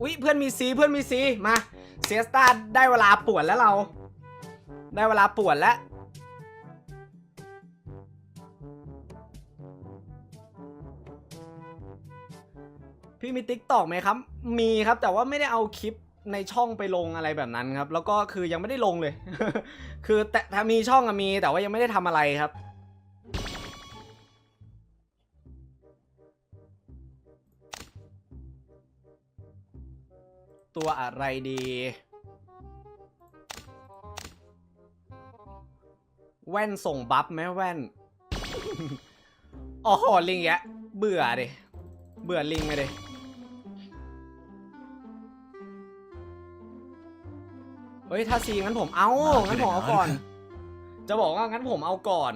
อุ๊ยเพื่อนมีซีเพื่อนมีซีมาเซียสตาได้เวลาปวนแล้วเรา ได้เวลาปวนแล้วพี่มีติ๊กตอกไหมครับ มีครับแต่ว่าไม่ได้เอาคลิปในช่องไปลงอะไรแบบนั้นครับ แล้วก็คือยังไม่ได้ลงเลย คือแต่ถ้ามีช่องอะมีแต่ว่ายังไม่ได้ทำอะไรครับ ตัวอะไรดี แว่นส่งบัฟไหมแว่นอ๋อลิงแยะเบื่อดิเบื่อลิงเลยดิเฮ้ยถ้าซีงั้นผมเอางั้นผมเอาก่อน จะบอกว่างั้นผมเอาก่อน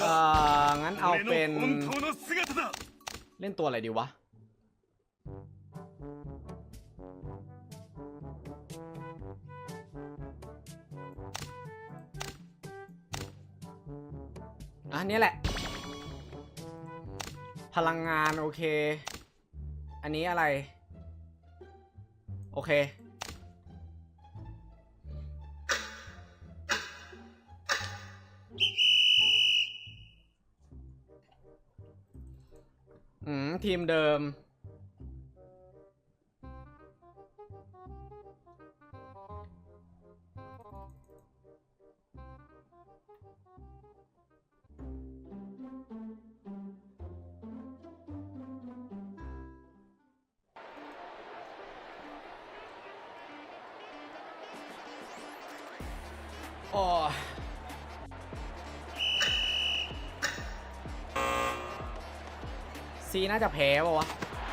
เอองั้นเอาเป็น เล่นตัวอะไรดีวะ อันนี้แหละ พลังงาน โอเค อันนี้อะไร โอเค อืมทีมเดิม ซีน่าจะแพ้ป่าวะ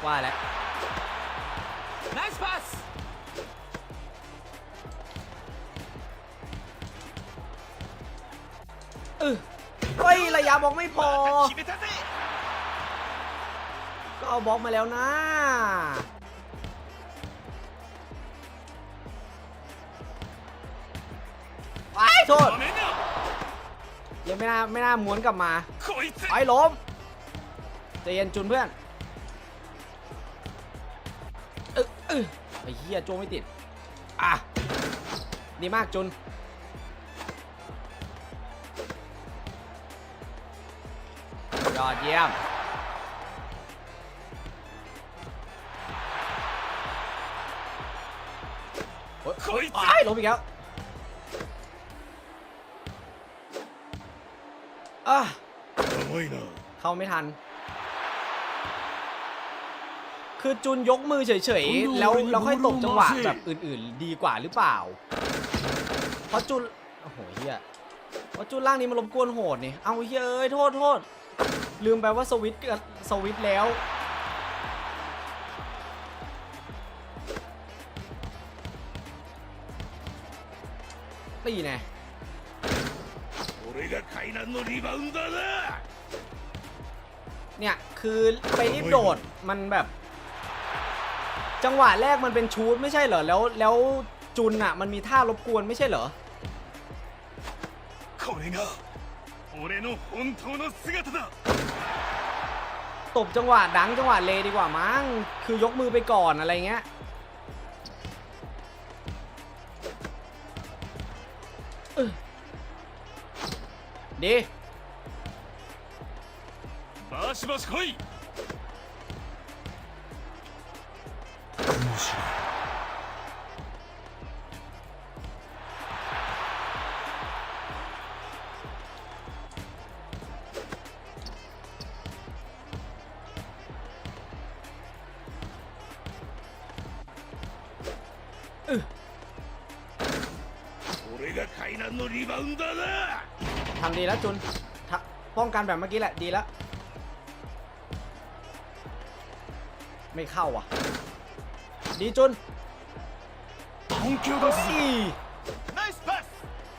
ว่าแล้ว nice pass เออเฮ้ระยะบอกไม่พอ ก็เอาบอกมาแล้วนะ ไปโทษยังไม่น่าไม่น่าม้วนกลับมาไอ้ล้ม ใจเย็นจุนเพื่อนเออเออไอ้เฮียโจไม่ติด อะ ดีมากจุน ยอดเยี่ยม โอ้ยไอ้ล้มอีกแล้วอะเข้าไม่ทัน คือจุนยกมือเฉยๆ แล้วเราค่อยตกจังหวะแบบอื่นๆ ดีกว่าหรือเปล่า เพราะจุน โอ้โหเฮียเพราะจุนล่างนี้มันรบกวนโหดนี่ เอาเฮียเอ้ยโทษโทษ ลืมไปว่าสวิตกับสวิตแล้ว ตีแน่เนี่ย คือไปรีบโดดมันแบบ จังหวะแรกมันเป็นชูดไม่ใช่เหรอแล้วแล้วจุนอะมันมีท่ารบกวนไม่ใช่เหรอตบจังหวะดังจังหวะเลดีกว่ามั้งคือยกมือไปก่อนอะไรเงี้ยดี 面白い 俺が海南のリバウンダーだ ทำดีแล้วจุนทะป้องกันแบบเมื่อกี้แหละดีแล้ว ไม่เข้าอ่ะ ดีจุนนี่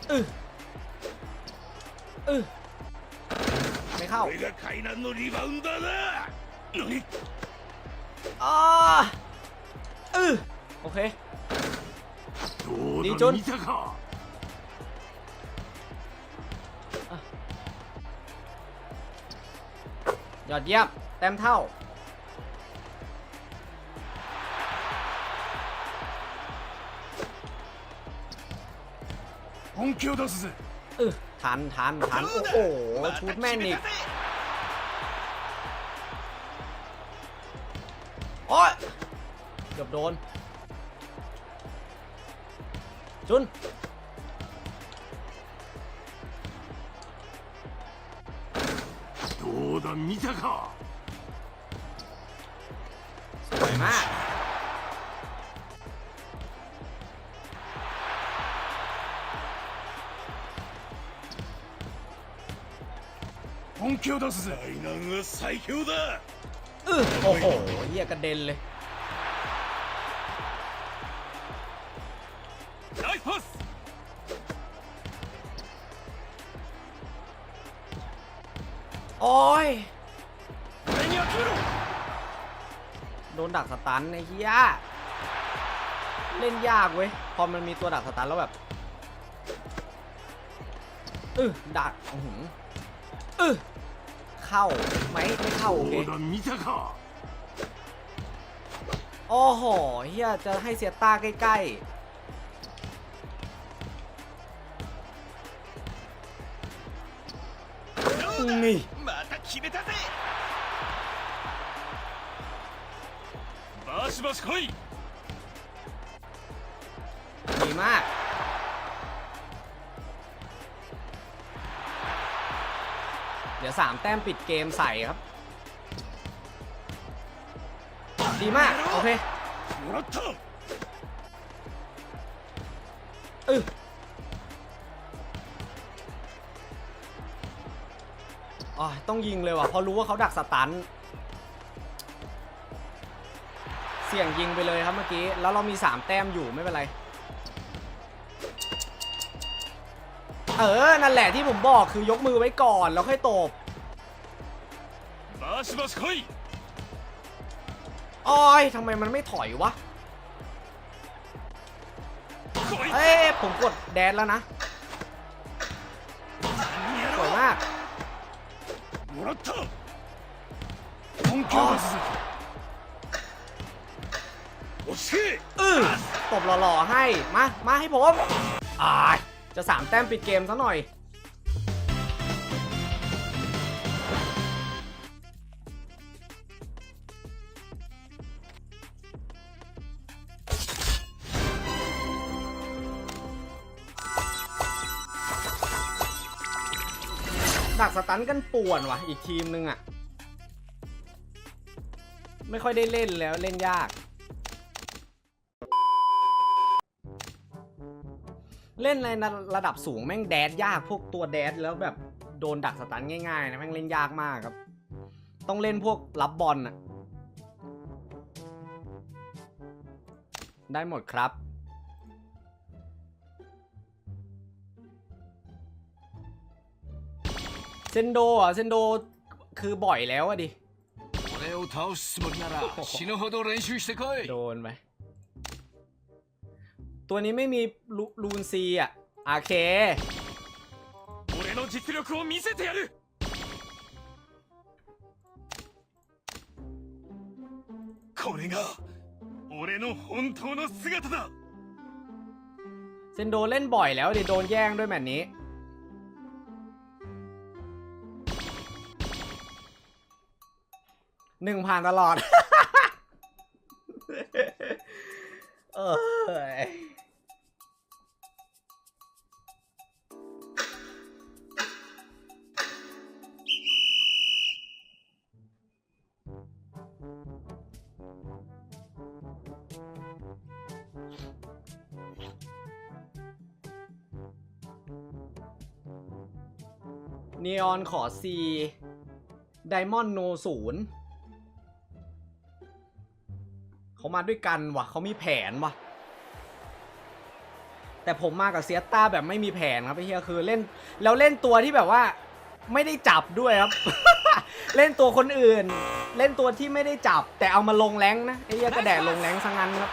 เออเออไม่เข้าอ่าเออโอเคดีจุนยอดเยี่ยมเต็มเท่า 本気を出すぜ เออทันทันทัน โอ้โห ชุดแม่นอีก โอ้ยเกือบโดน จุน どうだ見たか สวยมาก 気を出すぜ大難は最強だ เออโอ้โหเหี้ยกระเด็นเลย ナイスパス โอ้ย 俺には決めろ โดนดักสตันไอ้เหี้ย เล่นยากเว้ย พอมันมีตัวดักสตันแล้วแบบเออดักอื้อหือเออ ข้าไหมไม่เข้าโอเคโอ้โหเฮียจะให้เสียตาใกล้ๆนี่ดีมาก สียสามแต้มปิดเกมใส่ครับ ดีมาก โอเคเอออต้องยิงเลยว่ะเพราะรู้ว่าเขาดักสตัน เสี่ยงยิงไปเลยครับเมื่อกี้ แล้วเรามี 3 แต้มอยู่ไม่เป็นไร เออ นั่นแหละที่ผมบอกคือยกมือไว้ก่อนแล้วค่อยตบอ้อยทำไมมันไม่ถอยวะเอ้ผมกดแดนแล้วนะสวยมากเออตบหล่อๆให้ มา มาให้ผมอ้าย จะสามแต้มปิดเกมซะหน่อยดักสตันกันป่วนว่ะ อีกทีมนึงอะ ไม่ค่อยได้เล่นแล้วเล่นยาก เล่นในระดับสูงแม่งแดดยากพวกตัวแดดแล้วแบบโดนดักสตันง่ายๆนะแม่งเล่นยากมากครับ ต้องเล่นพวกรับบอลอะได้หมดครับ เซนโดอะเซนโดคือบ่อยแล้วอะดิโดนไหม ตัวนี้ไม่มีลูลูนซีอ่ะโอเค 俺の実力を見せてやるこれが俺の本当の姿だ เซนโดเล่นบ่อยแล้วดิโดนแย่งด้วยแมตช์นี้ หนึ่งผ่านตลอด เอย นีออนขอซีไดมอนโนศูนย์เขามาด้วยกันวะเขามีแผนวะแต่ผมมากับเซียต้าแบบไม่มีแผนครับไอ้เหี้ยคือเล่นแล้วเล่นตัวที่แบบว่า ไม่ได้จับด้วยครับ เล่นตัวคนอื่น เล่นตัวที่ไม่ได้จับ แต่เอามาลงแรงนะไอ้เหี้ยกระแดดลงแรงซะงั้นครับ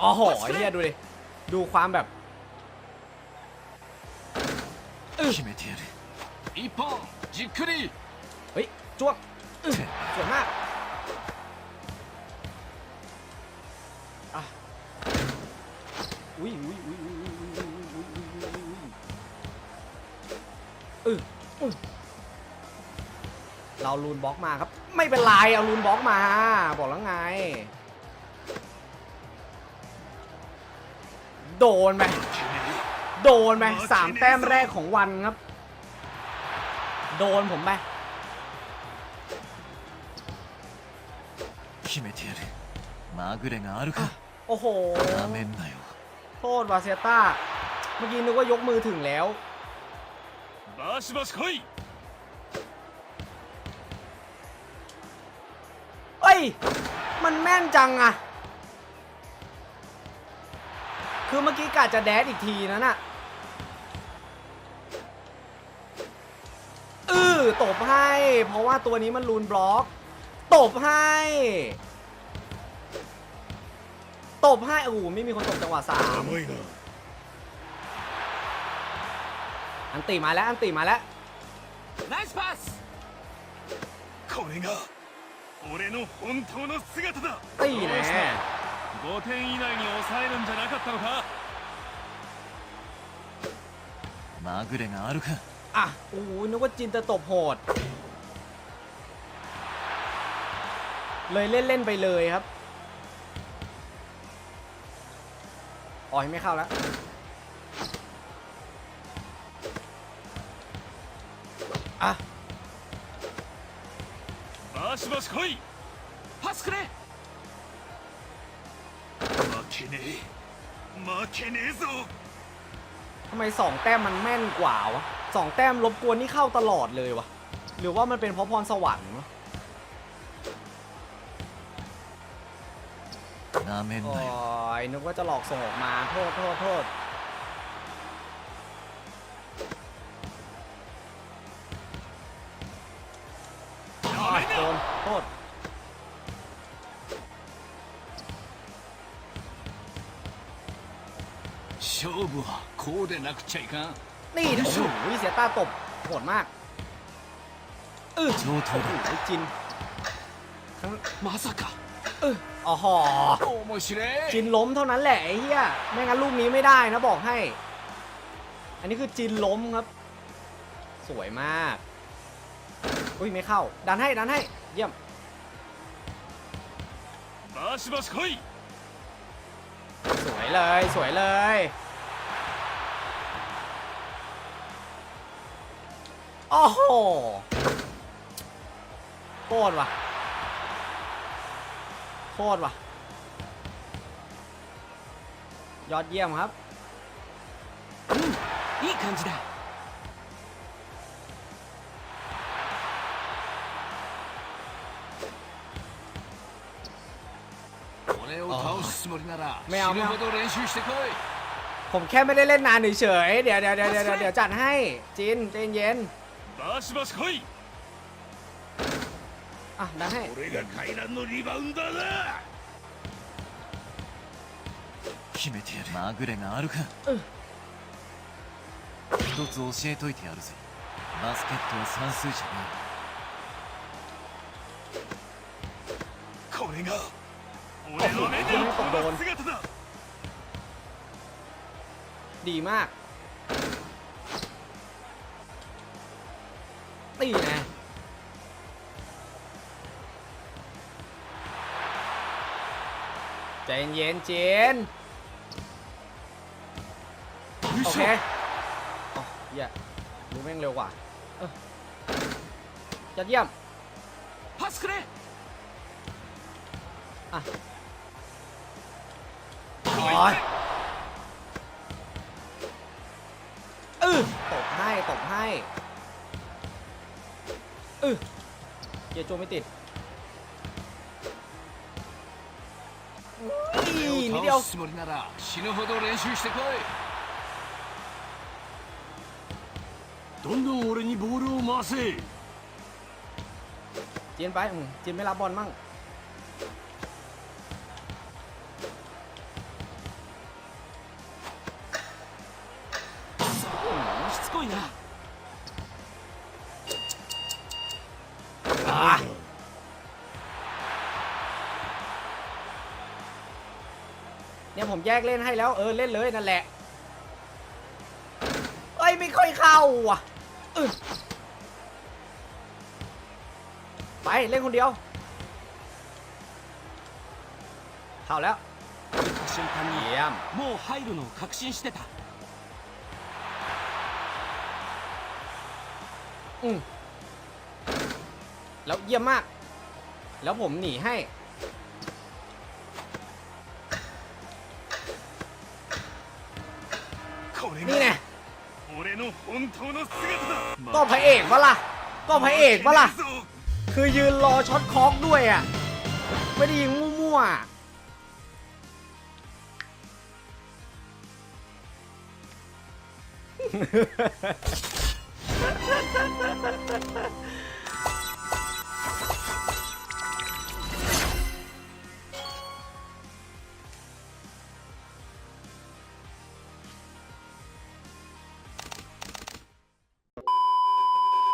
อ๋อโหไอ้เหี้ยดูดิดูความแบบ 決めてやる 一本じっくり เฮ้ยจ้วงอื้อสวยมากอ่ะอุ้ยอุ้ยอุ้ยอุ้ยอุ้ยอุ้ยอุ้ยอุ้ยอุ้ยอุ้ยอุ้ยเอออุ๊ยเราลูนบล็อกมาครับ ไม่เป็นไรเอาลูนบล็อกมา บอกแล้วไง โดนไป โดนไปสามแต้มแรกของวันครับ โดนผมไป 決めてやるまぐれがあるか โอ้โห なめんなよ โทษวาเซต้า เมื่อกี้นึกว่ายกมือถึงแล้ว バシバシ来い เอ้ย มันแม่นจังอะคือเมื่อกี้กะจะแดดอีกทีนั้นอะ เออตบให้ เพราะว่าตัวนี้มันรูนบล็อก ตบให้ ตบให้ โอ้โห ไม่มีคนตบจังหวะสาม 甘いな อันติมาแล้ว อันติมาแล้ว ナイスパスこれが俺の本当の姿だ ตีแน่ 5点以内に抑えるんじゃなかったのかまぐれがあるか อ่ะ โอ้โห นึกว่าจินจะตบโหด เลยเล่นเล่นๆไปเลยครับอ๋อยไม่เข้าแล้ว อ่ะ バシバシ来いパスくれ負けねえ負けねえぞ ทำไมสองแต้มมันแม่นกว่าวะ สองแต้มรบกวนนี่เข้าตลอดเลยวะหรือว่ามันเป็นเพราะพรสวรรค์วะ なめん โอ้ なよ ยนึกว่าจะหลอกส่งออกมา โทษโทษโทษอ้าวโดนโทษ 勝負はこうでなくちゃいかん นี่นะโอ้ยเสียต้าตบโหดมากเออโอ้โหจินทั้งมาสักะเอออ๋อหอจินล้มเท่านั้นแหละไอ้เหี้ยไม่งั้นลูกนี้ไม่ได้นะบอกให้ อันนี้คือจินล้มครับ สวยมาก อุ้ยไม่เข้า ดันให้ดันให้ เยี่ยมบาสบาสคุยสวยเลยสวยเลย โอ้โหโคตรว่ะโคตรว่ะ ยอดเยี่ยมครับ いい感じだ俺を倒すつもりなら死ไม่เอา ぬ ไม่เอา ほど練習してこい ผมแค่ไม่ได้เล่นนานเฉยๆเดี๋ยวเดี๋ยวเดี๋ยวเดี๋ยวเดี๋ยวจัดให้จินใจเย็น バシバシ来い อ่ะดันให้ 俺が回覧のリバウンダーだ決めてやるまぐれがあるかうん一つ教えといてやるぜバスケットは算数じゃねこれが俺の目で見た姿だ ดีมาก เย็นเจนโอเคอ๋อเย่ยรู้แม่งเร็วกว่าจัดเยี่ยมพัสเครอะโอยเออตกให้ตกให้เออเกียร์โจไม่ติด อีนิดเดียว 倒すつもりなら死ぬほど練習してこいどんどん俺にボールを回せ เจียนไปอืมเจียนไม่รับบอลมั่ง ผมแยกเล่นให้แล้วเออเล่นเลยนั่นแหละเอ้ยไม่ค่อยเข้าว่ะอึ๊ะไปเล่นคนเดียว เข้าแล้ว 瞬間に เยี่ยม もう入るのを確信してた อืมแล้วเยี่ยมมาก แล้วผมหนีให้ นี่ไงก็พระเอกวะล่ะก็พระเอกวะล่ะ คือยืนรอช็อตคอกด้วยอะ ไม่ได้ยิงมั่วๆ